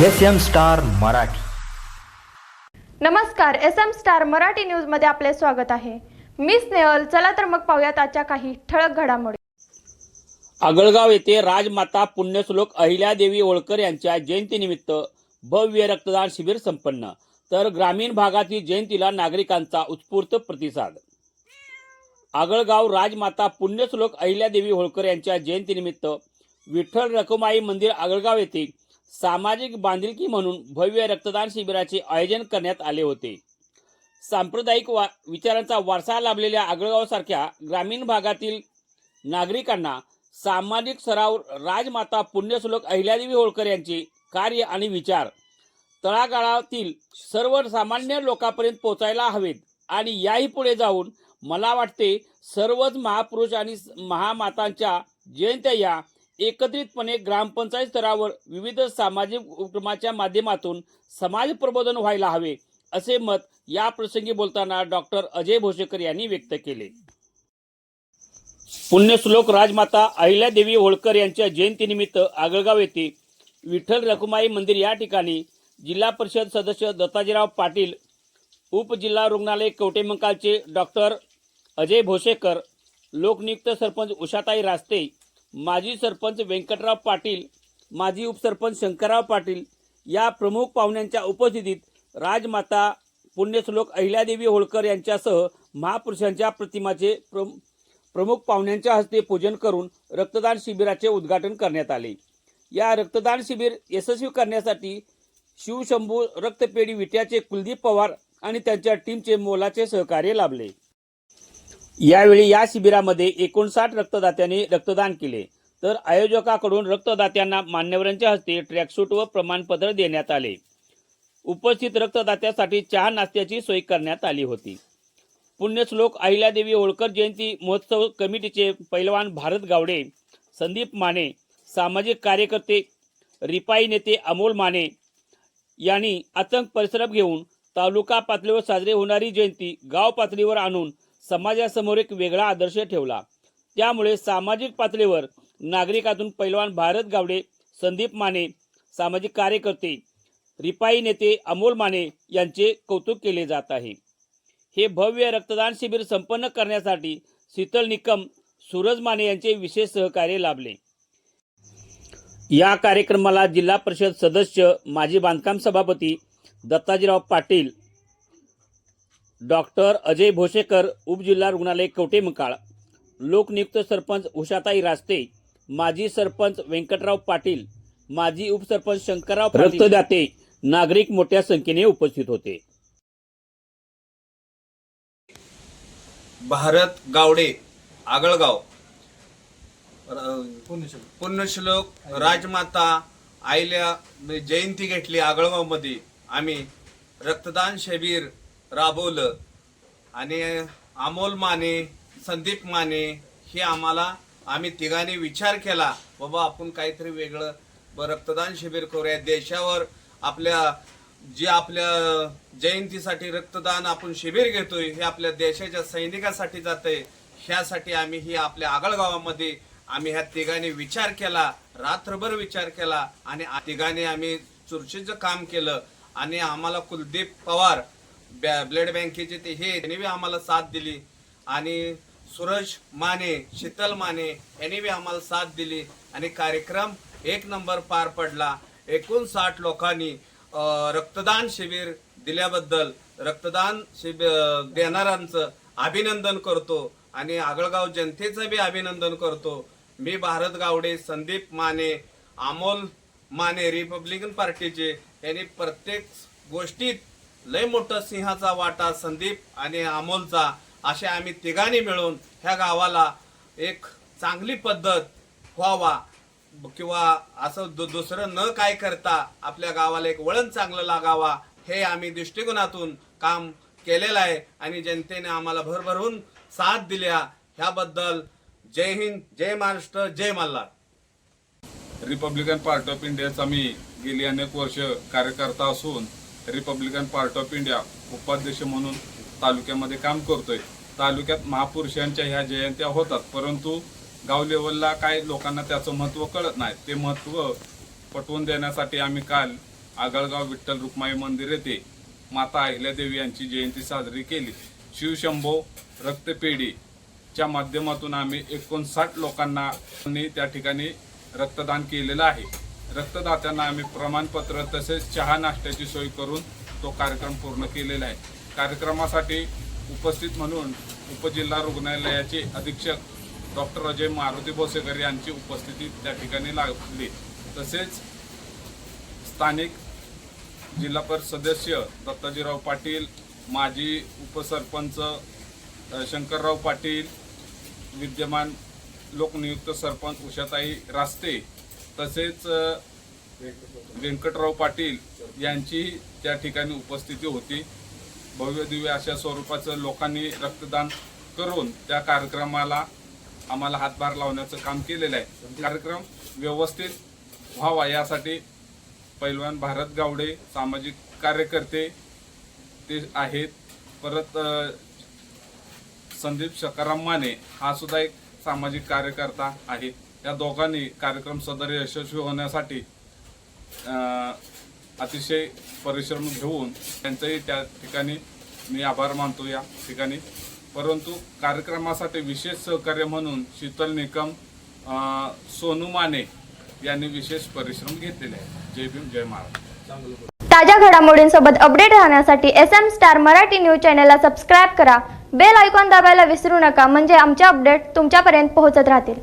S M star Marathi. नमस्कार S M star Marathi न्यूजमध्ये आपले स्वागत आहे. मी स्नेहल चला तर मग पाहूयात आजच्या काही ठळक घडामोडी. आगळगाव येथे राजमाता पुण्यश्लोक अहिल्यादेवी होळकर यांच्या जयंतीनिमित्त भव्य रक्तदान शिबिर संपन्न. तर ग्रामीण भागातील जयंतीला नागरिकांचा उत्स्फूर्त प्रतिसाद. आगळगाव राजमाता पुण्यश्लोक अहिल्यादेवी होळकर यांच्या जयंतीनिमित्त विठ्ठल रखुमाई मंदिर आगळगाव येथे सामाजिक बांधिलकी म्हणून भव्य रक्तदान शिबिराचे आयोजन करण्यात आले होते. सांप्रदायिक वा विचारांचा वारसा लाभलेल्या आगळगावसारख्या ग्रामीण भागातील नागरिकांना सामाजिक सराव राजमाता पुण्यसुलक अहिल्यादेवी होळकर यांचे कार्य आणि विचार तळागाळातील सर्व सामान्य लोकांपर्यंत पोचायला हवेत आणि याही पुढे जाऊन मला वाटते सर्वच महापुरुष आणि महामातांच्या जयंत्या या एकत्रितपणे ग्रामपंचायत स्तरावर विविध सामाजिक उपक्रमाच्या माध्यमातून समाज प्रबोधन व्हायला हवे असे मत या प्रसंगी बोलताना डॉक्टर अजय भोसेकर यांनी व्यक्त केले. पुण्यश्लोक राजमाता अहिल्यादेवी होळकर यांच्या जयंतीनिमित्त आगळगाव येथे विठ्ठल रखुमाई मंदिर या ठिकाणी जिल्हा परिषद सदस्य दत्ताजीराव पाटील उपजिल्हा रुग्णालय कवटेमंकालचे डॉक्टर अजय भोसेकर लोकनियुक्त सरपंच उषाताई रास्ते माजी सरपंच व्यंकटराव पाटील माजी उपसरपंच शंकरराव पाटील या प्रमुख पाहुण्यांच्या उपस्थितीत राजमाता पुण्यश्लोक अहिल्यादेवी होळकर यांच्यासह महापुरुषांच्या प्रतिमाचे प्र प्रमुख पाहुण्यांच्या हस्ते पूजन करून रक्तदान शिबिराचे उद्घाटन करण्यात आले. या रक्तदान शिबिर यशस्वी करण्यासाठी शिवशंभू रक्तपेढी विट्याचे कुलदीप पवार आणि त्यांच्या टीमचे मोलाचे सहकार्य लाभले. यावेळी या शिबिरामध्ये एकोणसाठ रक्तदात्यांनी रक्तदान केले. तर आयोजकाकडून रक्तदात्यांना मान्यवरांच्या हस्ते ट्रॅकसूट व प्रमाणपत्र देण्यात आले. उपस्थित रक्तदात्यासाठी चहा नाश्त्याची सोय करण्यात आली होती. पुण्यश्लोक अहिल्यादेवी होळकर जयंती महोत्सव कमिटीचे पैलवान भारत गावडे संदीप माने सामाजिक कार्यकर्ते रिपाई नेते अमोल माने यांनी आतंक परिश्रम घेऊन तालुका पातळीवर साजरी होणारी जयंती गाव पातळीवर आणून समाजासमोर एक वेगळा आदर्श ठेवला. त्यामुळे सामाजिक पातळीवर नागरिकातून पैलवान भारत गावडे संदीप माने सामाजिक कार्यकर्ते रिपाई नेते अमोल माने यांचे कौतुक केले जात आहे. हे भव्य रक्तदान शिबिर संपन्न करण्यासाठी शीतल निकम सूरज माने यांचे विशेष सहकार्य लाभले. या कार्यक्रमाला जिल्हा परिषद सदस्य माजी बांधकाम सभापती दत्ताजीराव पाटील डॉक्टर अजय भोसेकर उपजिल्हा रुग्णालय कवटेमकाळ लोकनियुक्त सरपंच उषाताई रास्ते माजी सरपंच व्यंकटराव पाटील माजी उपसरपंच शंकरराव पाटील, रक्तदाते नागरिक मोठ्या संख्येने उपस्थित होते. भारत गावडे आगळगाव. पुण्यश्लोक. राजमाता आईल्या जयंती घेतली आगळगावमध्ये आम्ही रक्तदान शिबिर राबवलं आणि अमोल माने संदीप माने हे आम्हाला आम्ही तिघांनी विचार केला बाबा आपण काहीतरी वेगळं ब- रक्तदान शिबिर करूया. देशावर आपल्या जे आपल्या जयंतीसाठी रक्तदान आपण शिबिर घेतोय हे आपल्या देशाच्या सैनिकासाठी जातंय. ह्यासाठी आम्ही ही आपल्या आगळगावामध्ये आम्ही ह्या तिघांनी विचार केला रात्रभर विचार केला आणि आ- तिघांनी आम्ही चुरशीचं काम केलं आणि आम्हाला कुलदीप पवार बॅ- ब्लड बँकेचे ते हे त्यांनी बी आम्हाला साथ दिली. आणि सूरज माने शीतल माने यांनी बी आम्हाला साथ दिली. आणि कार्यक्रम एक नंबर पार पडला. एकोणसाठ लोकांनी रक्तदान शिबिर दिल्याबद्दल रक्तदान शिबिर देणाऱ्यांचं अभिनंदन करतो. आणि आगळगाव जनतेचं बी अभिनंदन करतो. मी भारत गावडे संदीप माने अमोल माने रिपब्लिकन पार्टीचे यांनी प्रत्येक गोष्टीत लय मोठं सिंहाचा वाटा संदीप आणि अमोलचा असे आम्ही तिघांनी मिळून ह्या गावाला एक चांगली पद्धत व्हावा. किंवा असं दु- दुसरं न काय करता आपल्या गावाला एक वळण चांगलं लागावा हे आम्ही दृष्टिकोनातून काम केलेलं आहे. आणि जनतेने आम्हाला भरभरून साथ दिल्या. ह्याबद्दल जय हिंद जय महाराष्ट्र जय मल्हार. रिपब्लिकन पार्टी ऑफ इंडियाचा मी गेली अनेक वर्ष कार्यकर्ता असून रिपब्लिकन पार्ट ऑफ इंडिया उपाध्यक्ष म्हणून तालुक्यामध्ये काम करतोय. तालुक्यात महापुरुषांच्या ह्या जयंत्या होतात परंतु गाव लेवलला काय लोकांना त्याचं महत्त्व कळत नाही. ते महत्त्व पटवून देण्यासाठी आम्ही काल आगळगाव विठ्ठल रुक्माई मंदिर येथे माता अहिल्यादेवी यांची जयंती साजरी केली. शिवशंभो रक्तपेढीच्या माध्यमातून आम्ही एकोणसाठ लोकांना त्या ठिकाणी रक्तदान केलेलं आहे. रक्तदात्यांना आम्ही प्रमाणपत्र तसेच चहा नाश्त्याची सोय करून तो कार्यक्रम पूर्ण केलेला आहे. कार्यक्रमासाठी उपस्थित म्हणून उपजिल्हा रुग्णालयाचे अधीक्षक डॉक्टर अजय मारुती भोसेकर यांची उपस्थिती त्या ठिकाणी लागली. तसेच स्थानिक जिल्हा परिषद सदस्य दत्ताजीराव पाटील माजी उपसरपंच शंकरराव पाटील विद्यमान लोकनियुक्त सरपंच उषाताई रास्ते तसेच व्यंकटराव पाटील यांची त्या ठिकाणी उपस्थिती होती. भव्य दिव्य अशा स्वरूपाचं लोकांनी रक्तदान करून त्या कार्यक्रमाला आम्हाला हातभार लावण्याचं काम केलेलं आहे. कार्यक्रम व्यवस्थित व्हावा यासाठी पैलवान भारत गावडे सामाजिक कार्यकर्ते ते आहेत. परत संदीप सकाराम माने हा सुद्धा एक सामाजिक कार्यकर्ता आहे. या दोघांनी कार्यक्रम सदर यशस्वी होण्यासाठी अतिशय परिश्रम घेऊन त्यांचंही त्या ठिकाणी मी आभार मानतो या ठिकाणी. परंतु कार्यक्रमासाठी विशेष सहकार्य म्हणून शीतल निकम सोनू माने यांनी विशेष परिश्रम घेतलेले आहेत. जय भीम जय महाराज ताज्या घडामोडींसोबत अपडेट राहण्यासाठी S M star Marathi news चॅनलला सबस्क्राईब करा. बेल आयकॉन दाबायला विसरू नका. म्हणजे आमचे अपडेट तुमच्यापर्यंत पोहोचत राहतील.